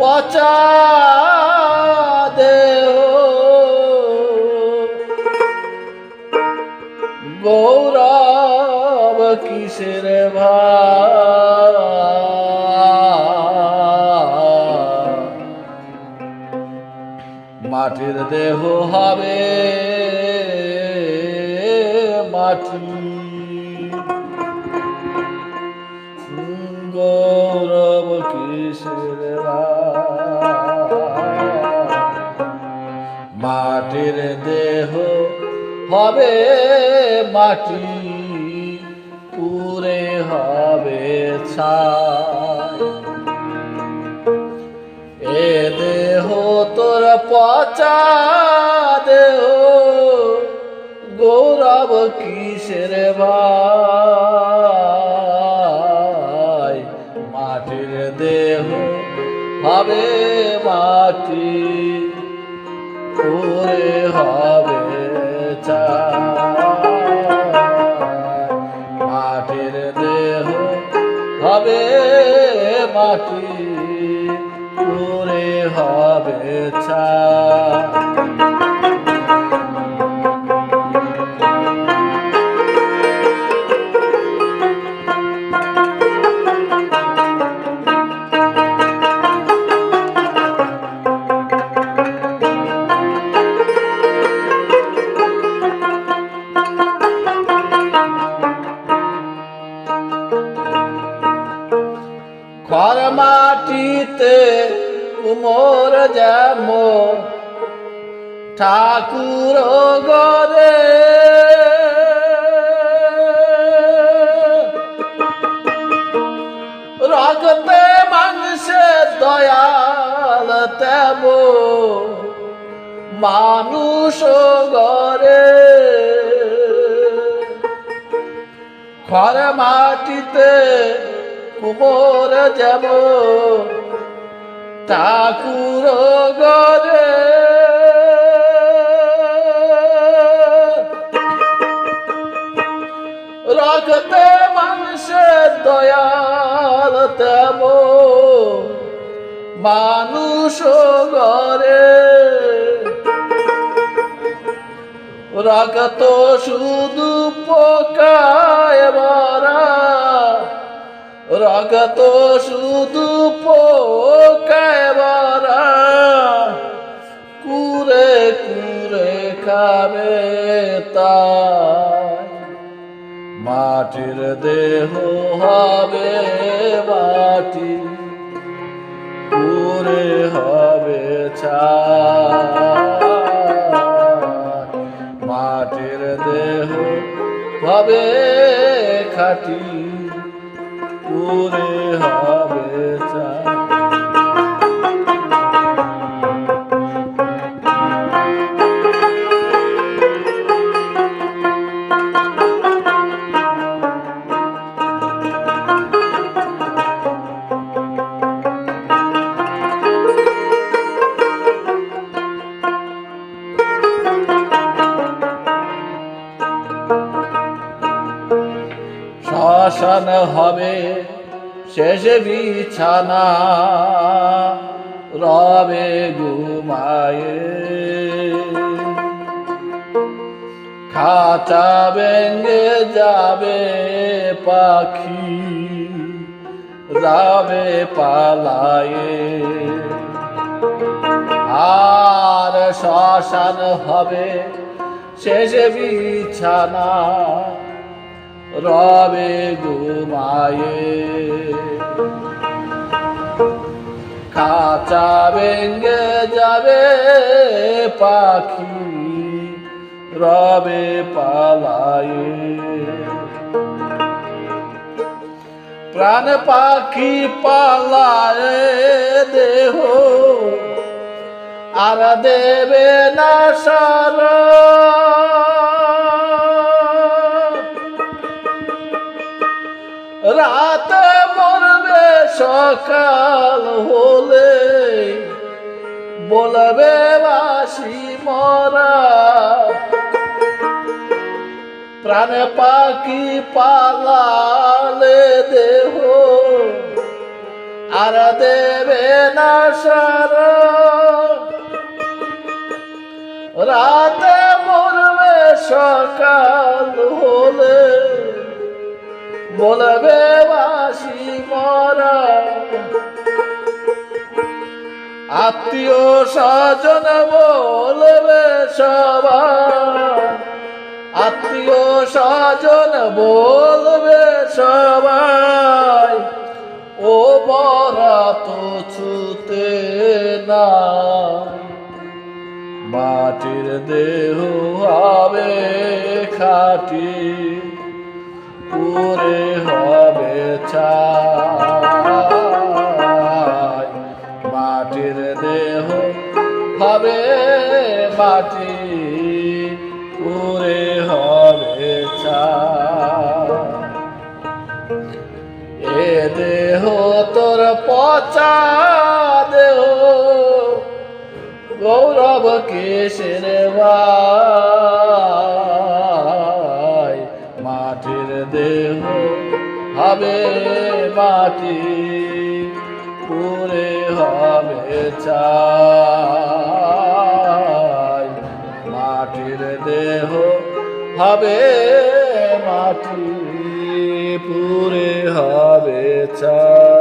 পচা দেহ। গৌরব কিসের মাটির দেহ হবে মাটি। গৌরব কিসের মাটির দেহ হবে মাটি পুরে হবে এ দেহ তোর পচা দেহ, গৌরব কিসের ভাই? মাটির দেহ হবে মাটি পুরে হবে। মাটির দেহ হবে মাটি করে হবে ছা মাটিতে কুমোর যেমন ঠাকুর গরে রক্তে মাংসে দয়াল তেব মানুষ গরে খর মাটিতে কুমোর যাব ঠাকুর গরে রক্তে মানুষের দয়াল তেব মানুষ গরে রক্ত শুধু পোকায় রক্ত শুধু কুরে কুরে খাবে মাটির দেহ হবে মাটি পুরে হবে মাটির দেহ হবে খাটি। পুরে হবে শ্মশান হবে শেষে বিছানা, রবে ঘুমায়ে। খাঁচা ভেঙ্গে যাবে পাখি যাবে পালায়ে। আর শ্মশান হবে শেষে বিছানা, রবে ঘুমায়ে। খাঁচা যাবে পাখি রবে পালায়ে। প্রাণ পাখি পালায় দেহ আর দেবে না সারা। সকাল হলে বলবে বাসি মরা। প্রাণে পাখি পালালে দেহ আর দেবে না সার। রাতে মরবে সকাল হলে বলবে বাসি মরা আত্মীয় স্বজন বলবে সবাই আত্মীয় স্বজন বলবে সবাই, ও বরা তো ছুতে না। মাটির দেহ হবে খাটি, পুরে হবে ছাই মাটির দেহ হবে মাটি পুরে হবে ছাই এ দেহ তোর পচা দেহ, গৌরব কেশের ভাই হবে মাটি পুরে হবে চাই মাটির দেহ হবে মাটি পুরে হবে চাই